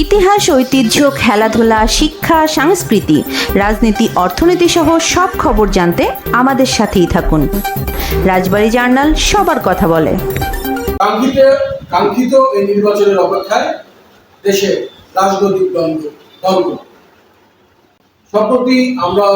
ইতিহাস, ঐতিহ্য, খেলাধুলা, শিক্ষা, সংস্কৃতি, রাজনীতি, অর্থনীতি সহ সব খবর জানতে আমাদের সাথেই থাকুন। রাজবাড়ী জার্নাল সবার কথা বলে। কাঙ্ক্ষিত এই নির্বাচনের অপেক্ষায় দেশে রাজনৈতিক দ্বন্দ্ব। সম্প্রতি আমরা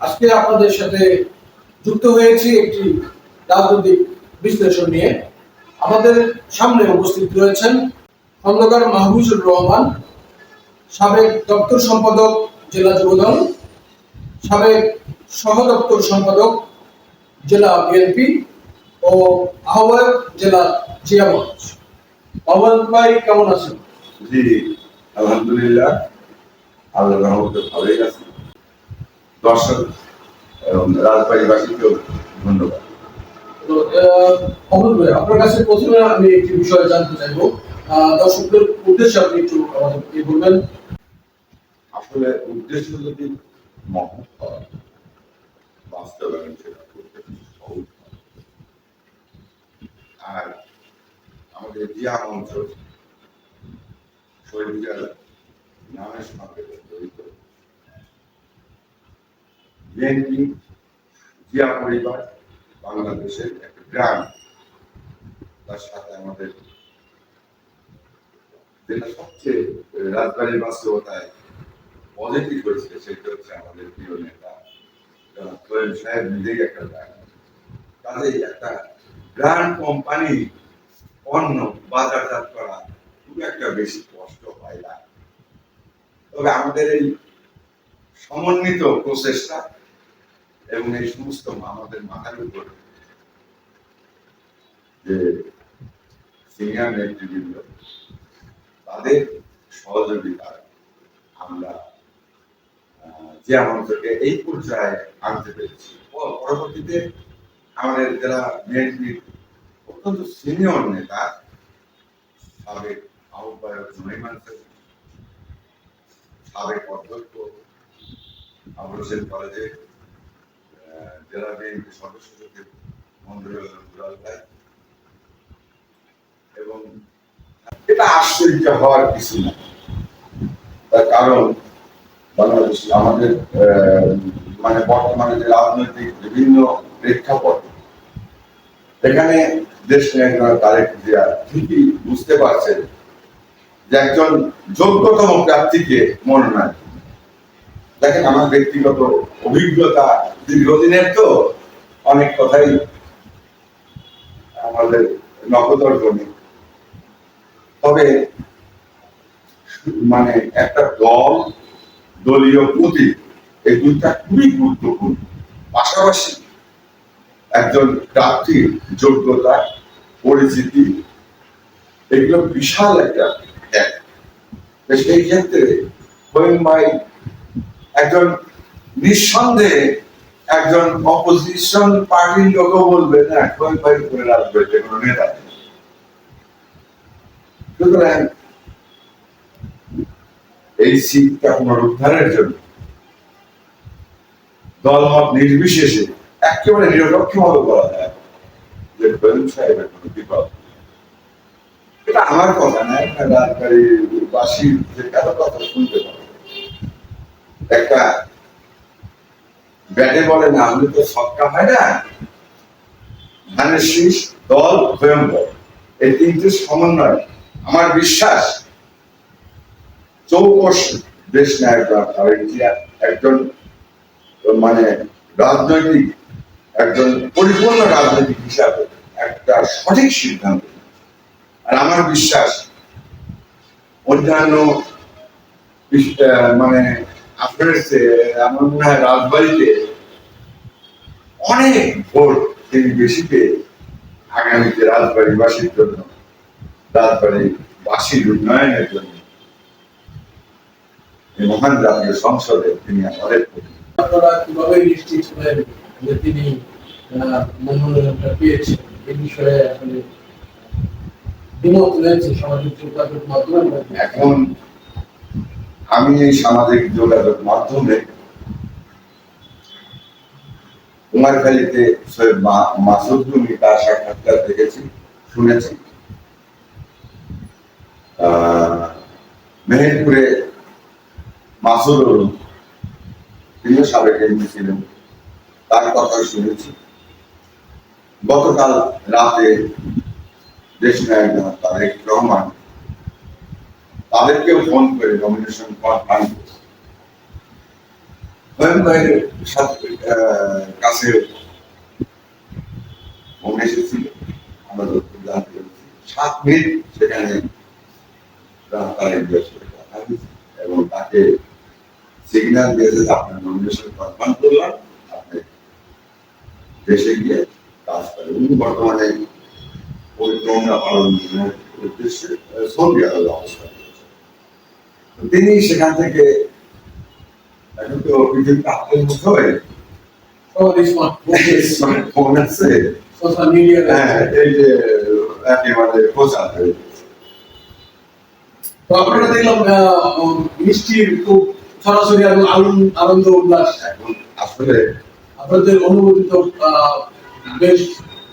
আজকে আপনাদের সাথে যুক্ত হয়েছি একটি রাজনৈতিক বিশ্লেষণ নিয়ে। আমাদের সামনে উপস্থিত রয়েছেন খন্দকার মাহবুজুর রহমান সাবেক দপ্তর সম্পাদক জেলা যুবদল সাবেক সহ দপ্তর সম্পাদক জেলা বিএনপি ও আহ্বায়ক জেলা জিয়া মঞ্চ। আহ্বায়ক ভাই কেমন আছেন? জি আলহামদুলিল্লাহ। আল্লাহ রহমতে ভালোই আছে। দর্শক এবং রাজবাড়িবাসীকেও ধন্যবাদ। অমল ভাই আপনার কাছে প্রথমে আমি একটি বিষয় জানতে চাইব। দর্শকদের উদ্দেশ্যে আপনি একটু বলবেন। আসলে উদ্দেশ্য যদি মহৎ বাস্তবায়ন সেটা করতে সহজ আর আমাদের জিয়া অঞ্চল শহীদের নামের সঙ্গে জড়িত। জিয়া পরিবার, বাংলাদেশের একটা গ্রাম। তার সাথে আমাদের যেটা সবচেয়ে রাজবাড়ির বাস্তবতায় পজিটিভ হয়েছে সেটা হচ্ছে আমাদের প্রিয় নেতা সোহেল সাহেব নিজেই একটা ব্র্যান্ড কাজেই একটা ব্র্যান্ড কোম্পানি পণ্য বাজারজাত করা খুব একটা বেশি কষ্ট হয় না। তবে আমাদের এই সমন্বিত প্রচেষ্টা এবং এই সমস্ত আমাদের মাথার উপর যে সিনিয়র নেতৃবৃন্দ তাদের সহযোগিতায় আমরা যে আমাদেরকে এই পর্যায়ে আনতে পেরেছি। পরবর্তীতে আমাদের যারা বিএনপির অত্যন্ত সিনিয়র নেতা সাবেক আহ্বায়ক জুনাইমান সাহেব, সাবেক অধ্যক্ষ আবুল হোসেন কলেজের জেলা বিএনপি সদস্য সচিব মন্দিরুল এবং এটা আশ্চর্য হওয়ার কিছু না তার কারণ, বাংলাদেশ আমাদের মানে বর্তমানে যে রাজনৈতিক বিভিন্ন প্রেক্ষাপট, এখানে দেশ নায়করা তারেক জিয়া ঠিকই বুঝতে পারছেন যে একজন যোগ্যতম প্রার্থীকে মনোনয়ন। দেখেন, আমার ব্যক্তিগত অভিজ্ঞতা দীর্ঘদিনের তো অনেক কথাই আমাদের নকদর্জনী তবে মানে একটা দল, দলীয় পুঁজি এই দুইটা খুবই গুরুত্বপূর্ণ পাশাপাশি একজন প্রার্থীর যোগ্যতা, পরিচিতি, এগুলো বিশাল একটা। সেই ক্ষেত্রে একজন নিঃসন্দেহে একজন অপোজিশন পার্টির লোকও বলবে, না হোয়েন ভাই উপরে রাজনৈতিক কোনো নেতা। সুতরাং এই সিটটা পুনরুদ্ধারের জন্য দলমত নির্বিশেষে একেবারে নিরপেক্ষ ভাবে বলা যায় যে বেলুন সাহেবের কোনো বিপদ এটা আমার কথা না একটা রাজবাড়ি বাসীর যে কারও কথা শুনতে পাবে। একটা ব্যাটে বলে না হলে তো সৎকা হয় না। ধানের শীষ দল ভয়ঙ্কর। এই তিনটে সমন্বয় আমার বিশ্বাস চৌকস দেশ জিয়া একজন মানে রাজনৈতিক, একজন পরিপূর্ণ রাজনৈতিক হিসাবে একটা সঠিক সিদ্ধান্ত। আর আমার বিশ্বাস অন্যান্য মানে আপনার আমার মনে রাজবাড়িতে অনেক ভোট তিনি বেশি পেয়ে আগামীতে রাজবাড়িবাসীর জন্য রাজবাড়িবাসীর উন্নয়নের জন্য এই মহান জাতীয় সংসদে তিনি আমাদের আপনারা কীভাবে নিশ্চিত হলেন যে তিনি মনোনয়নটা পেয়েছেন? বিষয়ে আসলে এখন আমি এই সামাজিক যোগাযোগ মাধ্যমে কুমারখালীতে সৈয়দ মাসুদ তার সাক্ষাৎকার দেখেছি শুনেছি। মেহেরপুরে মাসুদ অরুণ তিনিও সাবেক এমপি ছিলেন তার কথা শুনেছি। গতকাল রাতে দেশ নায়ক তারেক রহমান তাদেরকেও ফোন করে নমিনেশন আহ, কাছে সাত মিনিট সেখানে জনাব তারেক করে এবং তাকে সিগন্যাল দিয়েছে আপনার নমিনেশন কনফার্ম করলাম আপনি দেশে গিয়ে কাজ করেন। উনি বর্তমানে পরিক্রমা পালনের উদ্দেশ্যে সৌদি আরবে অবস্থান তিনি সেখান থেকে এখন তো পৃথিবীতে হাতের মুঠো হয়ে সবারই স্মার্টফোন ফোন আছে। সোশ্যাল মিডিয়া হ্যাঁ এই যে একেবারে প্রচার হয়ে গেছে। দেখলাম মিষ্টির খুব সরাসরি এবং আনন্দ আনন্দ উল্লাস। এখন আসলে আপনাদের অনুভূতি তো বেশ।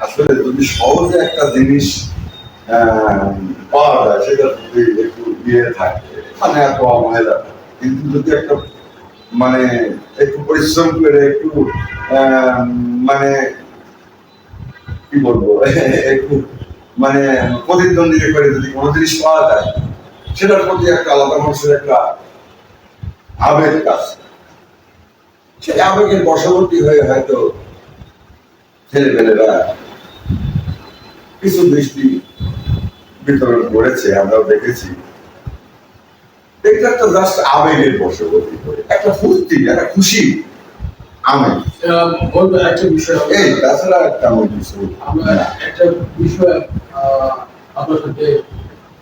আসলে যদি সহজে একটা জিনিস পাওয়া যায় সেটা যদি একটু ইয়ে থাকে মানে কিন্তু যদি একটা মানে একটু পরিশ্রম করে একটু আহ, মানে কি বলব? একটু মানে প্রতিদ্বন্দ্বিতা করে যদি কোনো জিনিস পাওয়া যায় সেটার প্রতি একটা আলাদা মানুষের একটা আবেগ কাজ। সেই আবেগের বশবর্তী হয়ে হয়তো ছেলেপেলেরা কিছু দৃষ্টি বিতরণ করেছে আমরাও দেখেছি। এটা তো জাস্ট আবেগের বশবর্তী করে একটা ফুর্তি একটা খুশি আহ, একটা বিষয় এই তাছাড়া তেমন কিছু আমরা একটা বিষয় আহ, আপনার সাথে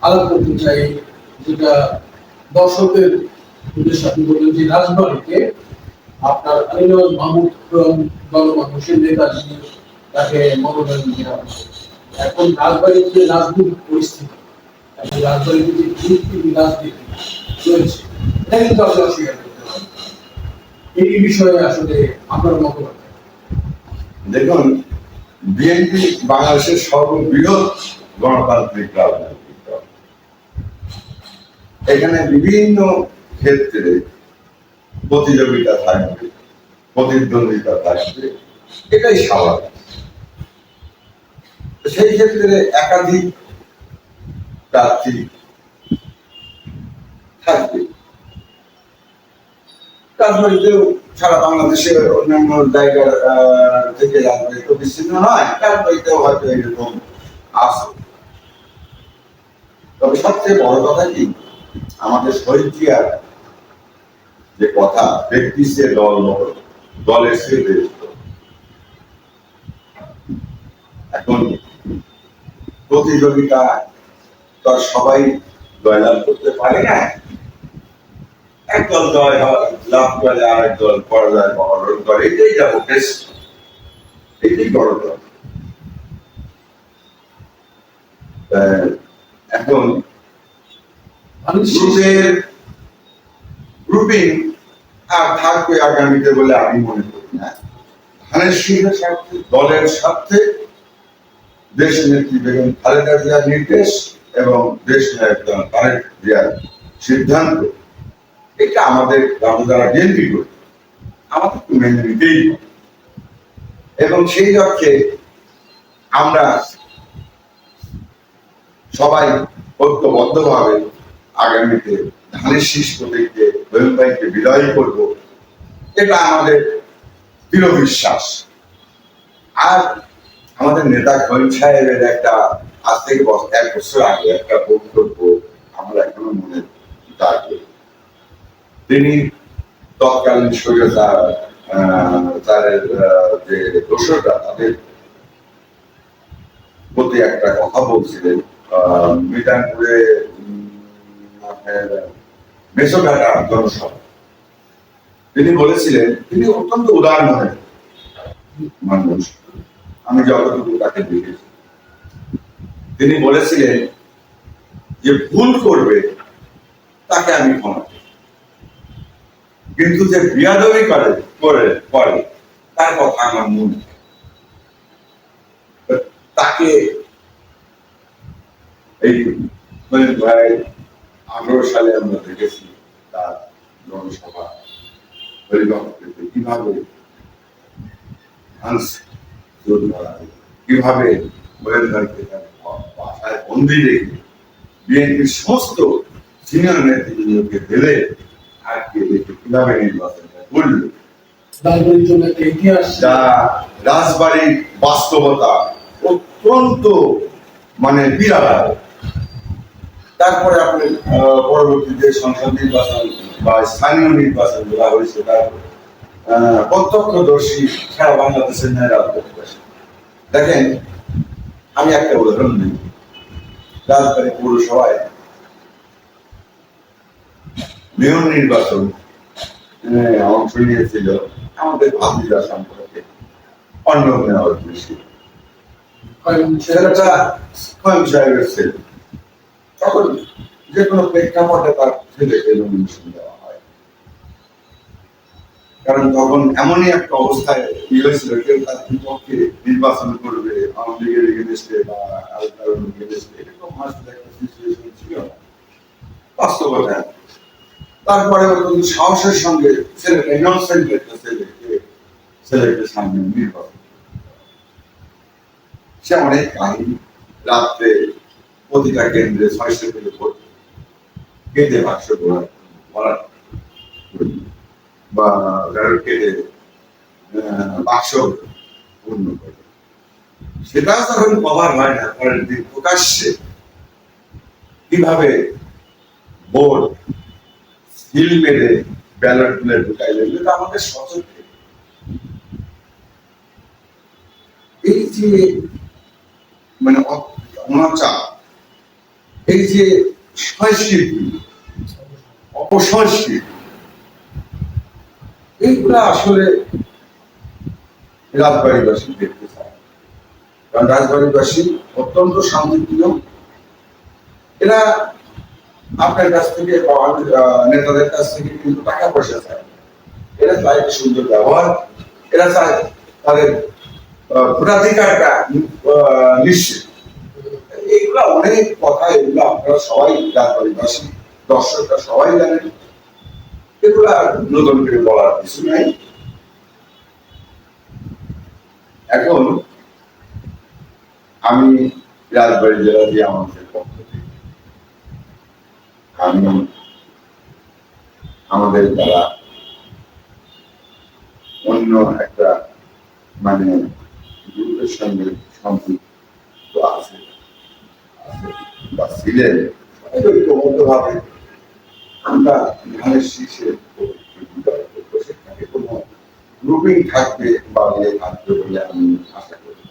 আলাপ করতে চাই। যেটা দর্শকদের উদ্দেশ্যে আপনি বললেন যে রাজবাড়িতে আপনার আলিনাজ মাহমুদ নেতা যিনি, তাকে মনোনয়ন দেওয়া এখন রাজবাড়িতে রাজনৈতিক পরিস্থিতি রাজবাড়িতে যে রাজনীতি চলছে এটা কিন্তু আসলে অস্বীকার করতে এই বিষয়ে আসলে আপনার মতামত দেখুন, বিএনপি বাংলাদেশের সর্ববৃহৎ গণতান্ত্রিক রাজনৈতিক দল এখানে বিভিন্ন ক্ষেত্রে প্রতিযোগিতা থাকবে, প্রতিদ্বন্দ্বিতা থাকবে, এটাই স্বাভাবিক। সেই ক্ষেত্রে একাধিক প্রার্থী থাকবে। রাজবাড়িতেও সারা বাংলাদেশের অন্যান্য জায়গার থেকে রাজবাড়ি তো বিচ্ছিন্ন নয় রাজবাড়িতেও হয়তো এরকম আছে। তবে সবচেয়ে বড় কথা কি? আমাদের শহীদ জিয়ার যে কথা ব্যক্তি সে দল বড়, দলের সে দেশ এখন প্রতিযোগিতা তো সবাই জয়লাভ করতে পারে না। একদল জয় হয় লাভ করে আর একদল পরাজয় বরণ করে এটাই যাব টেস্ট এটাই বড় দল এখন গ্রুপের গ্রুপিং আর থাকবে আগামীতে বলে আমি মনে করি না। ধানের স্বার্থে, দলের স্বার্থে দেশ নেত্রী বেগম খালেদা জিয়ার নির্দেশ এবং দেশ নায়ক তারেক জিয়ার সিদ্ধান্ত। এটা আমাদের আমরা যারা বিএনপি করি আমাদের তো মেনে নিতেই এবং সেই লক্ষ্যে আমরা সবাই ঐক্যবদ্ধভাবে আগামীতে ধানের শীষ প্রতীককে রহিম ভাইকে বিদায় করব এটা আমাদের দৃঢ় বিশ্বাস। আর আমাদের নেতা খলিল সাহেবের একটা আজ থেকে এক বছর আগে একটা বক্তব্য আমরা এখনও মনে রাখি। তিনি তৎকালীন স্বৈরতার আহ, তার যে দোষররা তাদের প্রতি একটা কথা বলছিলেন। আপনার তিনি বলেছিলেন, তিনি অত্যন্ত উদার মনের মানুষ। আমি যতটুকু তাকে দেখেছি। তিনি বলেছিলেন যে ভুল করবে, তাকে আমি ক্ষমা কিন্তু যে বিয়াদবি করে করে করে, তার কথা আমার মনে তাকে এই মানে আঠারো সালে আমরা দেখেছি তার জনসভা পরিবর্তিত কীভাবে করা কীভাবে তার বাসায় বন্দি রেখে বিএনপির সমস্ত সিনিয়র নেতৃবৃন্দকে ফেলে আটকে রেখে কীভাবে নির্বাচনটা করল? যা রাজবাড়ির বাস্তবতা অত্যন্ত মানে বিরাট। তারপরে আপনি আহ, পরবর্তীতে সংসদ নির্বাচন বা স্থানীয় নির্বাচন যেটা হয়েছে তার প্রত্যক্ষদর্শী সারা বাংলাদেশের ন্যায় রাজনীতিবাসী দেখেন আমি একটা উদাহরণ দিই। রাজবাড়ি পৌরসভায় মেয়র নির্বাচন অংশ নিয়েছিল আমাদের ভাতিজা সম্পর্কে অন্য মেয়র বেশি। কয়েক ছেলেটা সাহেবের ছেলে? যে কোনো প্রেক্ষাপটে তার দেওয়া হয়। কারণ তখন এমনই একটা অবস্থায় কি হয়েছিল, কেউ তার বিপক্ষে নির্বাচন করবে, আওয়ামী লীগের এগেনস্টে বা এগেনস্টে এরকম একটা সিচুয়েশন ছিল। বাস্তবতা তারপরে সাহসের সঙ্গে ইনসেন্ট একটা ছেলেকে ছেলেকে সামনে নির্বাচন সে অনেক কাহিনী, রাত্রে প্রতিটা কেন্দ্রে ভোট বা বাক্স সেটা কভার হয় না, পরের দিন প্রকাশ্যে কীভাবে ভোট সিল মেরে ব্যালটগুলো ঢুকাই দেবে, এটা আমাদের সচেতন এই যে মানে অনাচার এই যে সংস্কৃতি অপসংস্কৃতি এইগুলা আসলে রাজবাড়িবাসী দেখতে চায়। কারণ রাজবাড়িবাসী অত্যন্ত শান্তিপ্রিয়। এরা আপনার কাছ থেকে নেতাদের কাছ থেকে কিন্তু টাকা পয়সা চায়। এরা চায় সুন্দর ব্যবহার। এরা চায় তাদের ভোটাধিকারটা নিশ্চিত। এগুলা অনেক কথা, এগুলো আপনারা সবাই রাজবাড়িবাসী দর্শকরা সবাই জানেন। এগুলা নতুন করে বলার কিছু নাই। এখন আমি রাজবাড়ি জেলা দিয়ে আমাদের পক্ষ থেকে আমি আমাদের দ্বারা অন্য একটা মানে গ্রুপের সঙ্গে সম্পৃক্ত বা ছিলেন আমরা ধানের শীর্ষে কোনো গ্রুপিং থাকবে বা ইয়ে থাকবে বলে আমি আশা করি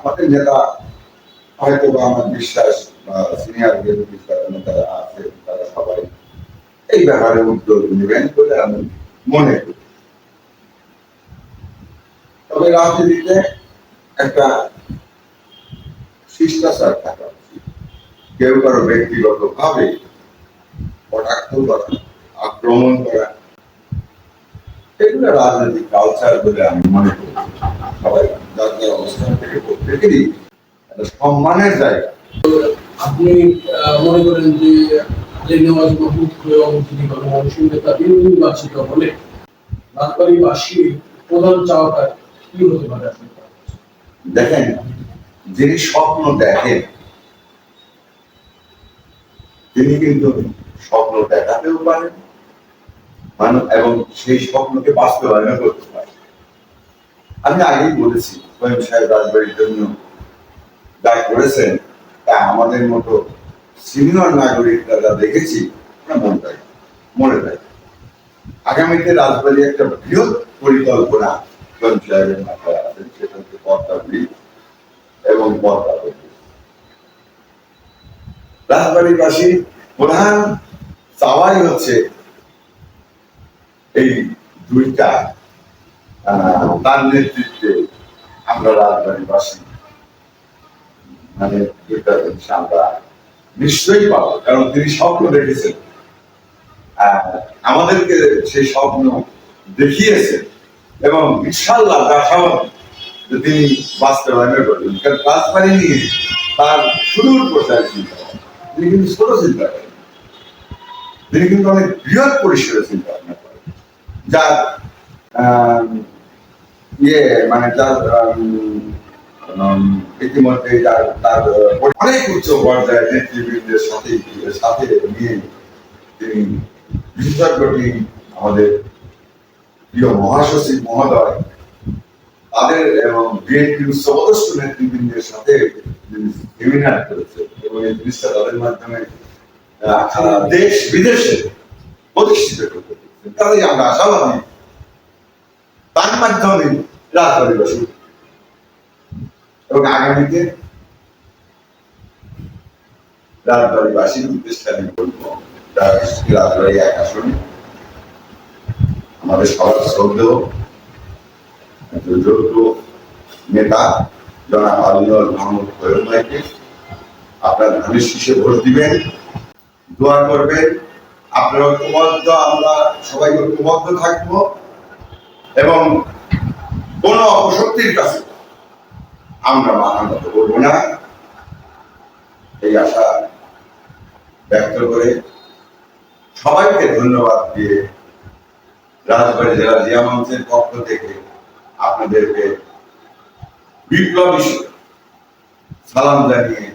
আমাদের নেতা হয়তো বা আমার বিশ্বাস বা সিনিয়র নেতারা আছে, তারা সবাই এই ব্যাপারে উদ্যোগ নেবেন বলে আমি মনে করি। তবে রাজনীতিতে একটা শিষ্টাচার থাকা কেউ কারও ব্যক্তিগত ভাবে কটাক্ষ করা আক্রমণ করা এগুলো রাজনৈতিক কালচার বলে আমি মনে করি। সবাই যার যার অবস্থান থেকে প্রত্যেকেরই একটা সম্মানের জায়গা। আপনি মনে করেন যে যে নেওয়াজ মাহমুদ এবং যিনি গণমানুষের নেতা নির্বাচিত হলে রাজবাড়িবাসীর প্রধান চাওয়াটা কি হতে পারে দেখেন যিনি স্বপ্ন দেখেন তিনি কিন্তু স্বপ্ন দেখাতেও পারেন। এবং সেই স্বপ্নকে বাস্তবায়ন করতে পারেন। আমি আগেই বলেছি কয়েম সাহেব রাজবাড়ির জন্য যা করেছেন, তা আমাদের মতো সিনিয়র নাগরিকরা যা দেখেছি মনে রাখি মনে রাখি আগামীতে রাজবাড়ি একটা বৃহৎ পরিকল্পনা কয়েম সাহেবের মাথায় আছে, সেটা হচ্ছে পদ্মা এবং পদ্মা রাজবাড়িবাসী প্রধান চাওয়াই হচ্ছে এই দুইটা তার নেতৃত্বে আমরা রাজবাড়িবাসী মানে দুইটা জিনিস আমরা নিশ্চয়ই পাবো, কারণ তিনি স্বপ্ন দেখেছেন আমাদেরকে সেই স্বপ্ন দেখিয়েছেন এবং ইনশাল্লাহ যে তিনি বাস্তবায়ন করবেন কারণ রাজবাড়ি নিয়ে তার সুদূর প্রচার চিন্তা। তিনি কিন্তু ছোট চিন্তা করেন। তিনি কিন্তু অনেক বৃহৎ পরিসরে চিন্তা ভাবনা করেন। যার ইয়ে মানে যার ইতিমধ্যে যার, তার অনেক উচ্চ পর্যায়ের নেতৃবৃন্দের সাথে সাথে নিয়ে তিনি বিশেষজ্ঞ টিম আমাদের প্রিয় মহাসচিব মহোদয়, তাদের এবং বিএনপির উচ্চপদস্থ নেতৃবৃন্দের সাথে সেমিনার করেছে। এবং এই জিনিসটা তাদের মাধ্যমে দেশ, বিদেশে প্রতিষ্ঠিত করতে। তাই আমরা আশাবাদী। তার মাধ্যমে রাজবাড়ি বসে এবং আগামীতে আমাদের সবার শ্রদ্ধেয় নেতা জনাব আলিনুর মাহমুদ খোয়ম ভাইকে। আপনার ধানের শীষে ভোট দিবেন, দোয়া করবেন। আপনার ঐক্যবদ্ধ, আমরা সবাই ঐক্যবদ্ধ থাকব। এবং কোন অপশক্তির কাছে আমরা মাথা নত করব না। এই আশা ব্যক্ত করে সবাইকে ধন্যবাদ দিয়ে রাজবাড়ী জেলা জিয়া মঞ্চের পক্ষ থেকে আপনাদেরকে বিপ্লবী সালাম জানিয়ে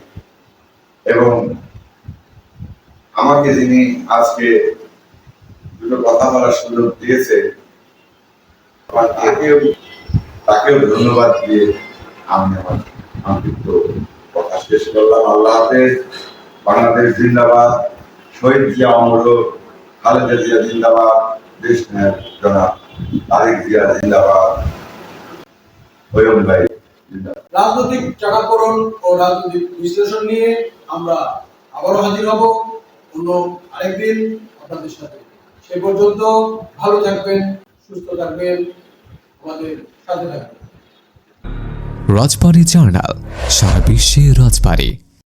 এবং আমাকে যিনি আজকে দুটো কথা বলার সুযোগ দিয়েছে তাকেও তাকেও ধন্যবাদ দিয়ে আমি আমার সংক্ষিপ্ত কথা শেষ করলাম। আল্লাহ হাফেজ। বাংলাদেশ জিন্দাবাদ। শহীদ জিয়া অমর, খালেদা জিয়া জিন্দাবাদ। দেশ জনাব তারেক জিয়া জিন্দাবাদ। ওয়ম ভাই রাজনৈতিক চাকাকরণ ও রাজনৈতিক বিশ্লেষণ নিয়ে আমরা আবারও হাজির হব। অন্য আরেকদিন আপনাদের সাথে। সে পর্যন্ত ভালো থাকবেন, সুস্থ থাকবেন, আমাদের সাথে থাকবেন। রাজবাড়ি জার্নাল, সারা বিশ্বে রাজবাড়ী।